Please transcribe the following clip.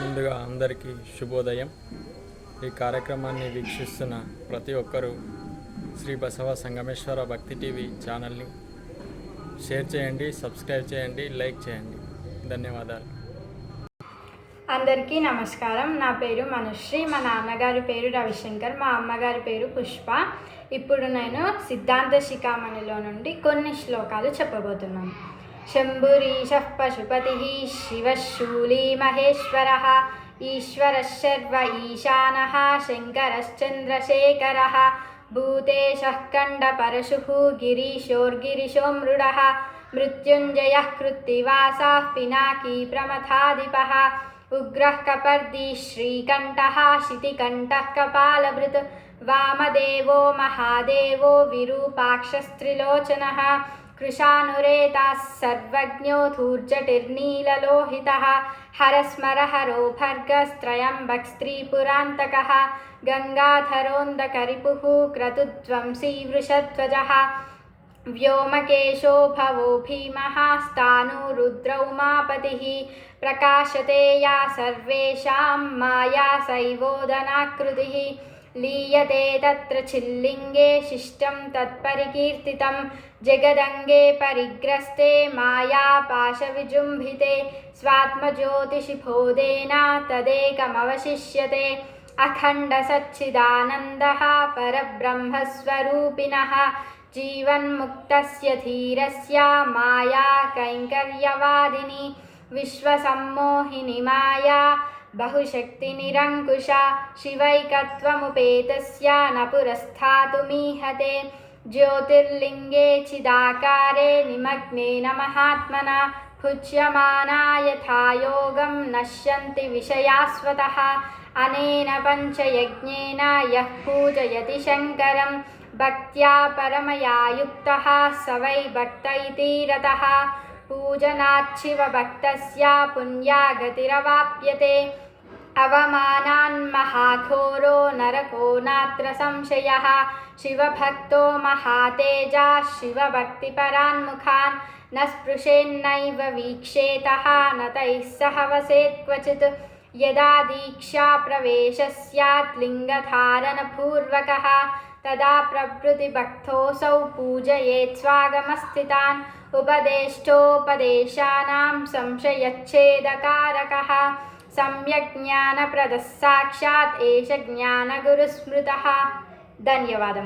ముందుగా అందరికీ శుభోదయం. ఈ కార్యక్రమాన్ని వీక్షిస్తున్న ప్రతి ఒక్కరూ శ్రీ బసవ సంగమేశ్వర భక్తి టీవీ ఛానల్ని షేర్ చేయండి సబ్స్క్రైబ్ చేయండి లైక్ చేయండి. ధన్యవాదాలు. అందరికీ నమస్కారం. నా పేరు మనుశ్రీ. మా నాన్నగారి పేరు రవిశంకర్. మా అమ్మగారి పేరు పుష్ప. ఇప్పుడు నేను సిద్ధాంత శిఖామణిలో నుండి కొన్ని శ్లోకాలు చెప్పబోతున్నాను. शम्भुरीशः पशुपतिः शिवः शूलीमहेश्वरः ईश्वरशर्व ईशानः शङ्करश्चन्द्रशेखरः भूतेशः कण्डपरशुः गिरीशोर्गिरिशोमृडः मृत्युञ्जयः कृत्तिवासाः पिनाकी प्रमथाधिपः उग्रः कपर्दी श्रीकण्ठः शितिकण्ठः कपालभृत् वामदेवो महादेवो विरूपाक्षस्त्रिलोचनः కృశానురేతాः सर्वज्ञोऽधूर्जटिर्नीललोहितः हरस्मरहरो भर्गस्त्रयम्बक्स्त्रीपुरान्तकः गङ्गाधरोन्दकरिपुः क्रतुध्वंसी वृषध्वजः व्योमकेशो भवो भीमः स्थाणुरुद्रौमापतिः प्रकाशते या सर्वेषां माया सैवोदनाकृतिः लीयते तत्र छिल्लिङ्गे शिष्टं तत्परिकीर्तितं जगदङ्गे परिग्रस्ते मायापाशविजृम्भिते स्वात्मज्योतिषि बोधेन तदेकमवशिष्यते अखण्डसच्चिदानन्दः परब्रह्मस्वरूपिणः जीवन्मुक्तस्य धीरस्य माया कैङ्कर्यवादिनी विश्वसम्मोहिनि माया बहुशक्तिनिरङ्कुशा शिवैकत्वमुपेतस्य न पुरस्थातुमीहते ज्योतिर्लिङ्गे चिदाकारे निमग्नेन महात्मना भुज्यमाना यथा योगं नश्यन्ति विषयास्वतः। अनेन पञ्चयज्ञेन यः पूजयति शङ्करं भक्त्या परमया युक्तः स वै भक्त इति रतः पूजनाच्छिवभक्तस्य पुण्या गतिरवाप्यते अवमानान्महाघोरो नरको नात्र संशयः शिवभक्तो महातेजा शिवभक्तिपरान्मुखान् न स्पृशेन्नैव वीक्षेतः न तैः सह वसेत् क्वचित् यदा दीक्षाप्रवेशः स्यात् लिङ्गधारणपूर्वकः तदा प्रभृतिभक्तोऽसौ पूजयेत् स्वागमस्थितान् उपदेष्टोपदेशानां संशयच्छेदकारकः सम्यक् ज्ञानप्रदः साक्षात् एष ज्ञानगुरुस्मृतः ధన్యవాదములు